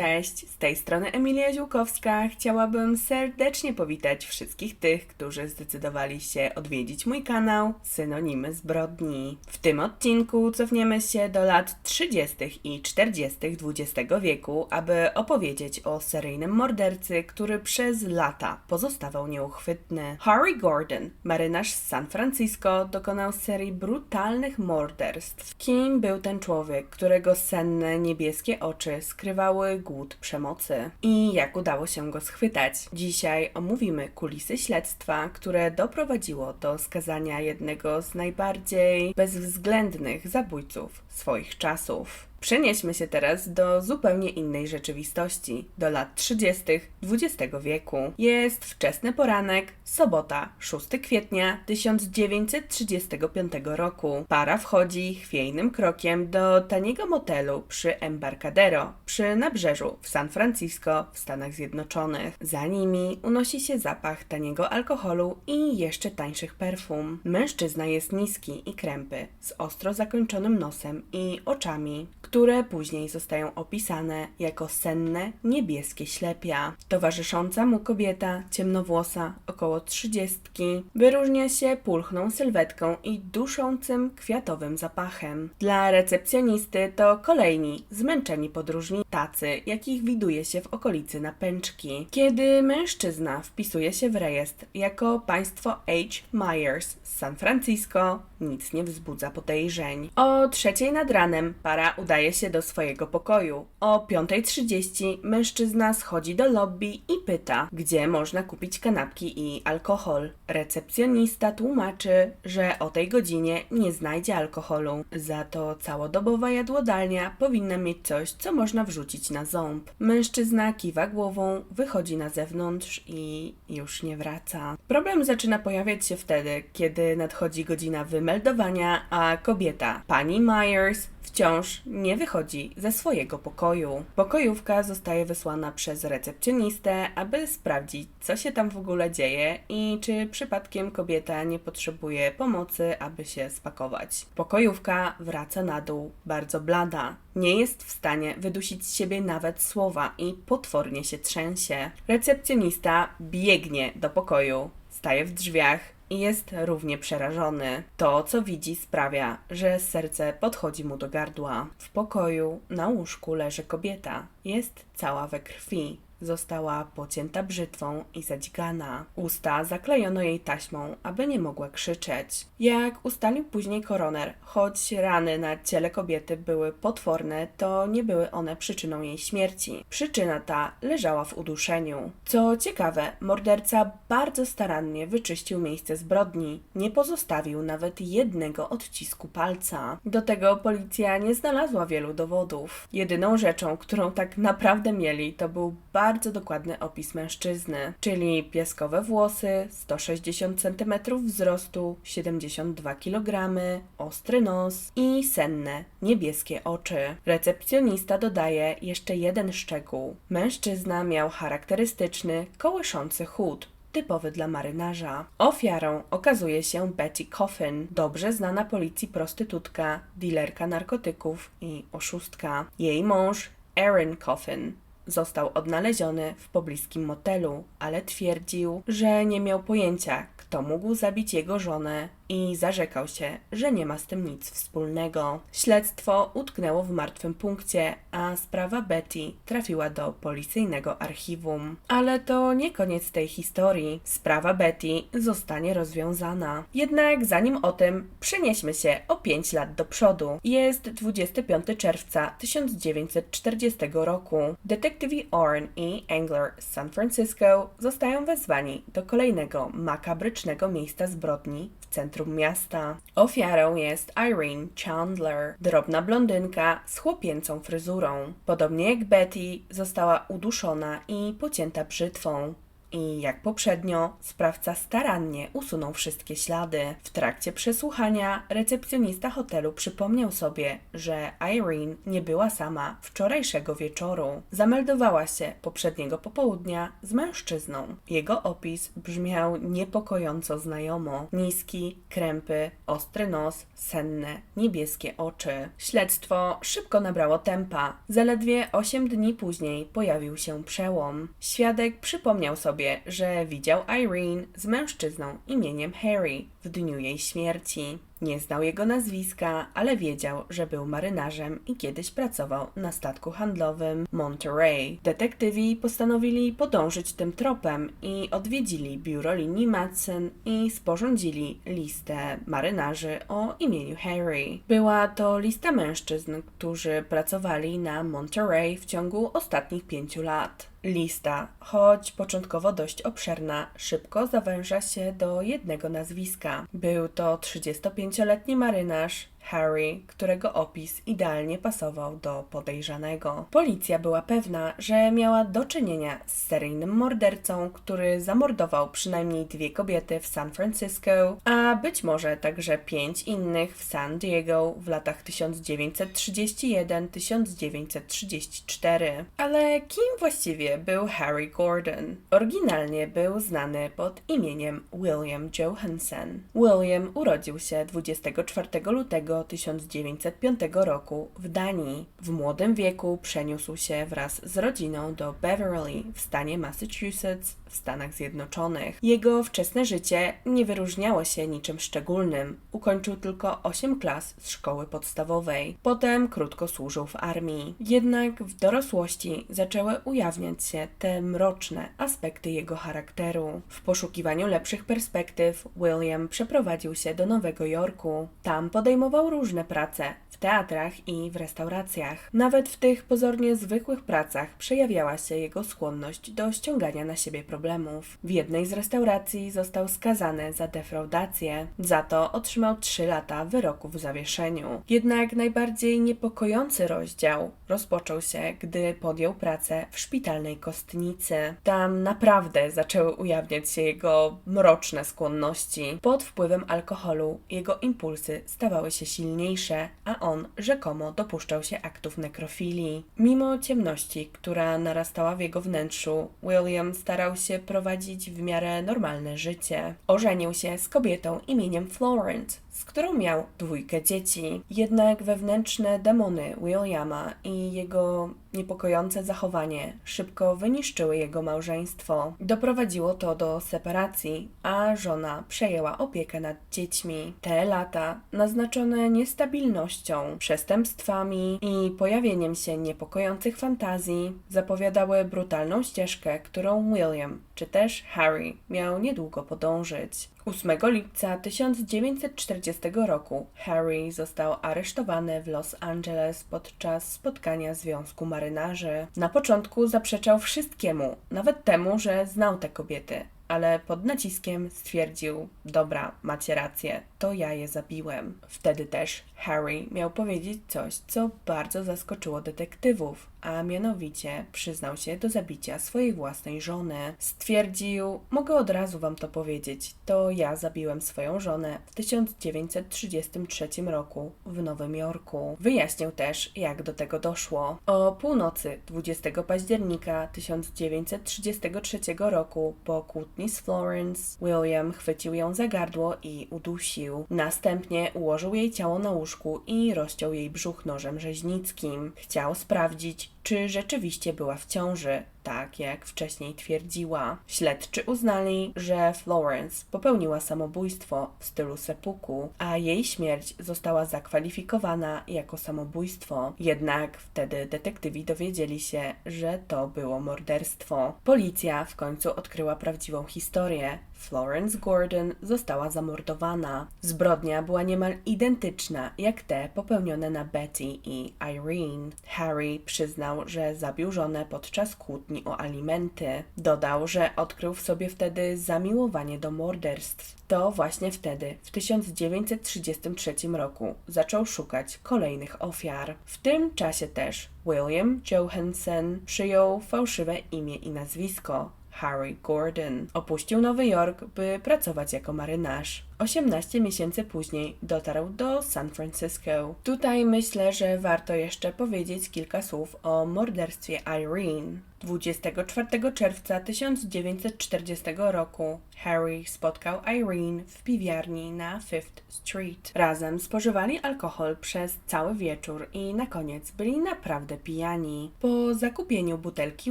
Cześć, z tej strony Emilia Ziółkowska. Chciałabym serdecznie powitać wszystkich tych, którzy zdecydowali się odwiedzić mój kanał Synonimy Zbrodni. W tym odcinku cofniemy się do lat 30. i 40. XX wieku, aby opowiedzieć o seryjnym mordercy, który przez lata pozostawał nieuchwytny. Harry Gordon, marynarz z San Francisco, dokonał serii brutalnych morderstw. Kim był ten człowiek, którego senne niebieskie oczy skrywały głód przemocy i jak udało się go schwytać. Dzisiaj omówimy kulisy śledztwa, które doprowadziło do skazania jednego z najbardziej bezwzględnych zabójców swoich czasów. Przenieśmy się teraz do zupełnie innej rzeczywistości, do lat 30. XX wieku. Jest wczesny poranek, sobota, 6 kwietnia 1935 roku. Para wchodzi chwiejnym krokiem do taniego motelu przy Embarcadero, przy nabrzeżu w San Francisco w Stanach Zjednoczonych. Za nimi unosi się zapach taniego alkoholu i jeszcze tańszych perfum. Mężczyzna jest niski i krępy, z ostro zakończonym nosem i oczami, które później zostają opisane jako senne, niebieskie ślepia. Towarzysząca mu kobieta, ciemnowłosa, około trzydziestki, wyróżnia się pulchną sylwetką i duszącym kwiatowym zapachem. Dla recepcjonisty to kolejni, zmęczeni podróżni, tacy, jakich widuje się w okolicy napęczki. Kiedy mężczyzna wpisuje się w rejestr jako państwo H. Myers z San Francisco, nic nie wzbudza podejrzeń. O trzeciej nad ranem para udaje się do swojego pokoju. O 5.30 mężczyzna schodzi do lobby i pyta, gdzie można kupić kanapki i alkohol. Recepcjonista tłumaczy, że o tej godzinie nie znajdzie alkoholu. Za to całodobowa jadłodalnia powinna mieć coś, co można wrzucić na ząb. Mężczyzna kiwa głową, wychodzi na zewnątrz i już nie wraca. Problem zaczyna pojawiać się wtedy, kiedy nadchodzi godzina wymeldowania, a kobieta, pani Myers, wciąż nie wychodzi ze swojego pokoju. Pokojówka zostaje wysłana przez recepcjonistę, aby sprawdzić, co się tam w ogóle dzieje i czy przypadkiem kobieta nie potrzebuje pomocy, aby się spakować. Pokojówka wraca na dół, bardzo blada. Nie jest w stanie wydusić z siebie nawet słowa i potwornie się trzęsie. Recepcjonista biegnie do pokoju, staje w drzwiach i jest równie przerażony. To, co widzi, sprawia, że serce podchodzi mu do gardła. W pokoju na łóżku leży kobieta. Jest cała we krwi. Została pocięta brzytwą i zadźgana. Usta zaklejono jej taśmą, aby nie mogła krzyczeć. Jak ustalił później koroner, choć rany na ciele kobiety były potworne, to nie były one przyczyną jej śmierci. Przyczyna ta leżała w uduszeniu. Co ciekawe, morderca bardzo starannie wyczyścił miejsce zbrodni. Nie pozostawił nawet jednego odcisku palca. Do tego policja nie znalazła wielu dowodów. Jedyną rzeczą, którą tak naprawdę mieli, to był bardzo dokładny opis mężczyzny, czyli piaskowe włosy, 160 cm wzrostu, 72 kg, ostry nos i senne, niebieskie oczy. Recepcjonista dodaje jeszcze jeden szczegół. Mężczyzna miał charakterystyczny, kołyszący chód, typowy dla marynarza. Ofiarą okazuje się Betty Coffin, dobrze znana policji prostytutka, dealerka narkotyków i oszustka. Jej mąż, Aaron Coffin, został odnaleziony w pobliskim motelu, ale twierdził, że nie miał pojęcia, kto mógł zabić jego żonę i zarzekał się, że nie ma z tym nic wspólnego. Śledztwo utknęło w martwym punkcie, a sprawa Betty trafiła do policyjnego archiwum. Ale to nie koniec tej historii. Sprawa Betty zostanie rozwiązana. Jednak zanim o tym, przenieśmy się o 5 lat do przodu. Jest 25 czerwca 1940 roku. Detektywi Orn i Angler z San Francisco zostają wezwani do kolejnego makabrycznego miejsca zbrodni w centrum miasta. Ofiarą jest Irene Chandler, drobna blondynka z chłopięcą fryzurą. Podobnie jak Betty, została uduszona i pocięta brzytwą. I jak poprzednio, sprawca starannie usunął wszystkie ślady. W trakcie przesłuchania recepcjonista hotelu przypomniał sobie, że Irene nie była sama wczorajszego wieczoru. Zameldowała się poprzedniego popołudnia z mężczyzną. Jego opis brzmiał niepokojąco znajomo. Niski, krępy, ostry nos, senne, niebieskie oczy. Śledztwo szybko nabrało tempa. Zaledwie 8 dni później pojawił się przełom. Świadek przypomniał sobie, że widział Irene z mężczyzną imieniem Harry w dniu jej śmierci. Nie znał jego nazwiska, ale wiedział, że był marynarzem i kiedyś pracował na statku handlowym Monterey. Detektywi postanowili podążyć tym tropem i odwiedzili biuro linii Madsen i sporządzili listę marynarzy o imieniu Harry. Była to lista mężczyzn, którzy pracowali na Monterey w ciągu ostatnich pięciu lat. Lista, choć początkowo dość obszerna, szybko zawęża się do jednego nazwiska. Był to 35-letni marynarz Harry, którego opis idealnie pasował do podejrzanego. Policja była pewna, że miała do czynienia z seryjnym mordercą, który zamordował przynajmniej dwie kobiety w San Francisco, a być może także pięć innych w San Diego w latach 1931-1934. Ale kim właściwie był Harry Gordon? Oryginalnie był znany pod imieniem William Johansen. William urodził się 24 lutego 1905 roku w Danii. W młodym wieku przeniósł się wraz z rodziną do Beverly w stanie Massachusetts w Stanach Zjednoczonych. Jego wczesne życie nie wyróżniało się niczym szczególnym. Ukończył tylko 8 klas z szkoły podstawowej. Potem krótko służył w armii. Jednak w dorosłości zaczęły ujawniać się te mroczne aspekty jego charakteru. W poszukiwaniu lepszych perspektyw William przeprowadził się do Nowego Jorku. Tam podejmował różne prace w teatrach i w restauracjach. Nawet w tych pozornie zwykłych pracach przejawiała się jego skłonność do ściągania na siebie problemów. W jednej z restauracji został skazany za defraudację. Za to otrzymał 3 lata wyroku w zawieszeniu. Jednak najbardziej niepokojący rozdział rozpoczął się, gdy podjął pracę w szpitalnej kostnicy. Tam naprawdę zaczęły ujawniać się jego mroczne skłonności. Pod wpływem alkoholu jego impulsy stawały się silniejsze, a on rzekomo dopuszczał się aktów nekrofilii. Mimo ciemności, która narastała w jego wnętrzu, William starał się prowadzić w miarę normalne życie. Ożenił się z kobietą imieniem Florence, z którą miał dwójkę dzieci. Jednak wewnętrzne demony Williama i jego niepokojące zachowanie szybko wyniszczyły jego małżeństwo. Doprowadziło to do separacji, a żona przejęła opiekę nad dziećmi. Te lata, naznaczone niestabilnością, przestępstwami i pojawieniem się niepokojących fantazji, zapowiadały brutalną ścieżkę, którą William czy też Harry miał niedługo podążyć. 8 lipca 1940 roku Harry został aresztowany w Los Angeles podczas spotkania Związku Marynarzy. Na początku zaprzeczał wszystkiemu, nawet temu, że znał te kobiety, ale pod naciskiem stwierdził: Dobra, macie rację, to ja je zabiłem. Wtedy też Harry miał powiedzieć coś, co bardzo zaskoczyło detektywów, a mianowicie przyznał się do zabicia swojej własnej żony. Stwierdził: Mogę od razu wam to powiedzieć, to ja zabiłem swoją żonę w 1933 roku w Nowym Jorku. Wyjaśnił też, jak do tego doszło. O północy 20 października 1933 roku po kłótni z Florence, William chwycił ją za gardło i udusił. Następnie ułożył jej ciało na łóżku i rozciął jej brzuch nożem rzeźnickim. Chciał sprawdzić, czy rzeczywiście była w ciąży, tak jak wcześniej twierdziła. Śledczy uznali, że Florence popełniła samobójstwo w stylu sepuku, a jej śmierć została zakwalifikowana jako samobójstwo. Jednak wtedy detektywi dowiedzieli się, że to było morderstwo. Policja w końcu odkryła prawdziwą historię. Florence Gordon została zamordowana. Zbrodnia była niemal identyczna jak te popełnione na Betty i Irene. Harry przyznał, że zabił żonę podczas kłótni o alimenty. Dodał, że odkrył w sobie wtedy zamiłowanie do morderstw. To właśnie wtedy, w 1933 roku, zaczął szukać kolejnych ofiar. W tym czasie też William Johansen przyjął fałszywe imię i nazwisko Harry Gordon. Opuścił Nowy Jork, by pracować jako marynarz. 18 miesięcy później dotarł do San Francisco. Tutaj myślę, że warto jeszcze powiedzieć kilka słów o morderstwie Irene. 24 czerwca 1940 roku Harry spotkał Irene w piwiarni na Fifth Street. Razem spożywali alkohol przez cały wieczór i na koniec byli naprawdę pijani. Po zakupieniu butelki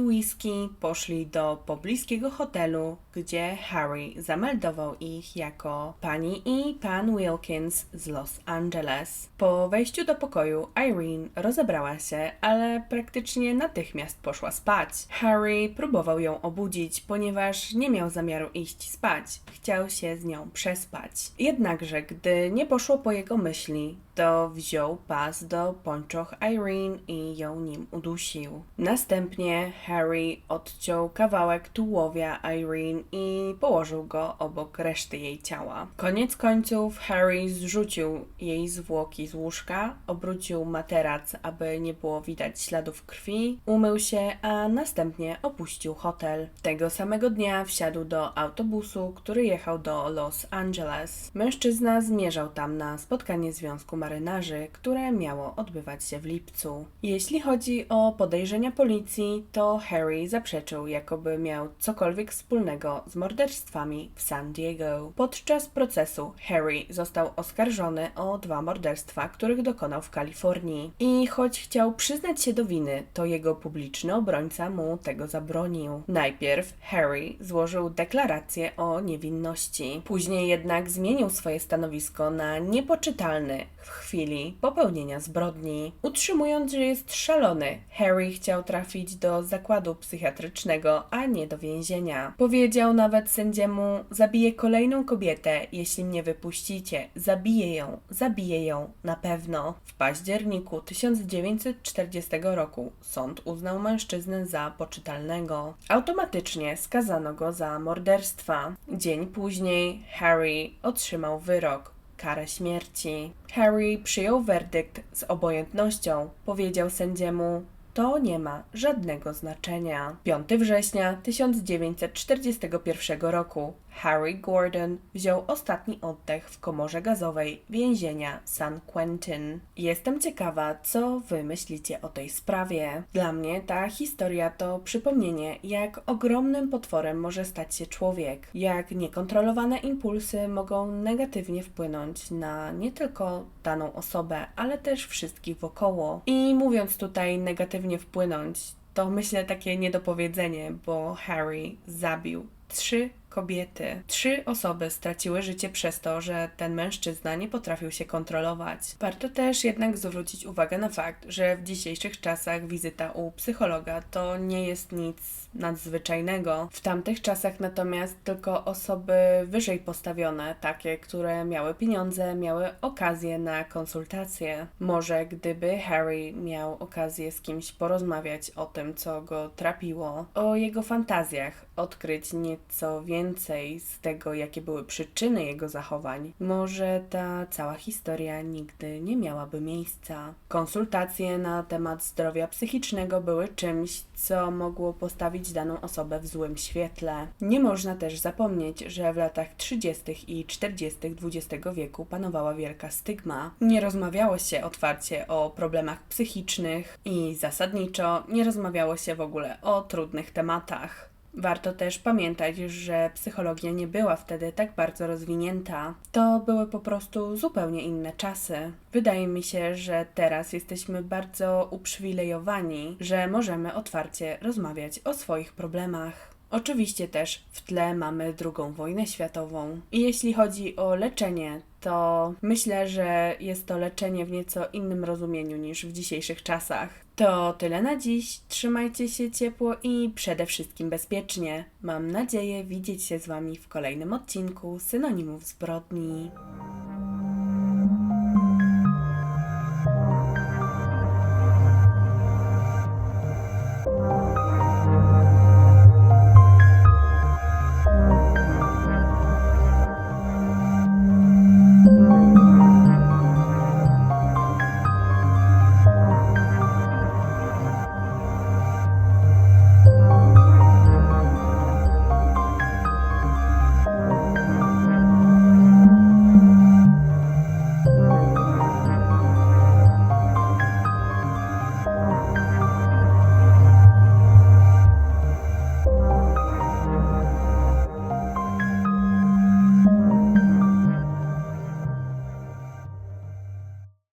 whisky poszli do pobliskiego hotelu, gdzie Harry zameldował ich jako pani i pan Wilkins z Los Angeles. Po wejściu do pokoju Irene rozebrała się, ale praktycznie natychmiast poszła spać. Harry próbował ją obudzić, ponieważ nie miał zamiaru iść spać. Chciał się z nią przespać. Jednakże, gdy nie poszło po jego myśli, to wziął pas do pończoch Irene i ją nim udusił. Następnie Harry odciął kawałek tułowia Irene i położył go obok reszty jej ciała. Koniec końców Harry zrzucił jej zwłoki z łóżka, obrócił materac, aby nie było widać śladów krwi, umył się, a następnie opuścił hotel. Tego samego dnia wsiadł do autobusu, który jechał do Los Angeles. Mężczyzna zmierzał tam na spotkanie Związku Marynarzy, które miało odbywać się w lipcu. Jeśli chodzi o podejrzenia policji, to Harry zaprzeczył, jakoby miał cokolwiek wspólnego z morderstwami w San Diego. Podczas procesu Harry został oskarżony o dwa morderstwa, których dokonał w Kalifornii. I choć chciał przyznać się do winy, to jego publiczny obrońca mu tego zabronił. Najpierw Harry złożył deklarację o niewinności. Później jednak zmienił swoje stanowisko na niepoczytalny w chwili popełnienia zbrodni. Utrzymując, że jest szalony, Harry chciał trafić do zakładu psychiatrycznego, a nie do więzienia. Powiedział nawet sędziemu: Zabiję kolejną kobietę, jeśli mnie wypuścicie. Zabiję ją, zabiję ją na pewno. W październiku 1940 roku sąd uznał mężczyznę za poczytalnego. Automatycznie skazano go za morderstwa. Dzień później Harry otrzymał wyrok karę śmierci. Harry przyjął werdykt z obojętnością. Powiedział sędziemu: To nie ma żadnego znaczenia. 5 września 1941 roku Harry Gordon wziął ostatni oddech w komorze gazowej więzienia San Quentin. Jestem ciekawa, co wy myślicie o tej sprawie. Dla mnie ta historia to przypomnienie, jak ogromnym potworem może stać się człowiek, jak niekontrolowane impulsy mogą negatywnie wpłynąć na nie tylko daną osobę, ale też wszystkich wokoło. I mówiąc tutaj negatywnie wpłynąć, to myślę takie niedopowiedzenie, bo Harry zabił trzy kobiety. Trzy osoby straciły życie przez to, że ten mężczyzna nie potrafił się kontrolować. Warto też jednak zwrócić uwagę na fakt, że w dzisiejszych czasach wizyta u psychologa to nie jest nic nadzwyczajnego. W tamtych czasach natomiast tylko osoby wyżej postawione, takie, które miały pieniądze, miały okazję na konsultacje. Może gdyby Harry miał okazję z kimś porozmawiać o tym, co go trapiło, o jego fantazjach, odkryć nieco więcej z tego, jakie były przyczyny jego zachowań, może ta cała historia nigdy nie miałaby miejsca. Konsultacje na temat zdrowia psychicznego były czymś, co mogło postawić daną osobę w złym świetle. Nie można też zapomnieć, że w latach 30. i 40. XX wieku panowała wielka stygma. Nie rozmawiało się otwarcie o problemach psychicznych i zasadniczo nie rozmawiało się w ogóle o trudnych tematach. Warto też pamiętać, że psychologia nie była wtedy tak bardzo rozwinięta. To były po prostu zupełnie inne czasy. Wydaje mi się, że teraz jesteśmy bardzo uprzywilejowani, że możemy otwarcie rozmawiać o swoich problemach. Oczywiście też w tle mamy drugą wojnę światową. I jeśli chodzi o leczenie, to myślę, że jest to leczenie w nieco innym rozumieniu niż w dzisiejszych czasach. To tyle na dziś. Trzymajcie się ciepło i przede wszystkim bezpiecznie. Mam nadzieję widzieć się z Wami w kolejnym odcinku Synonimów Zbrodni.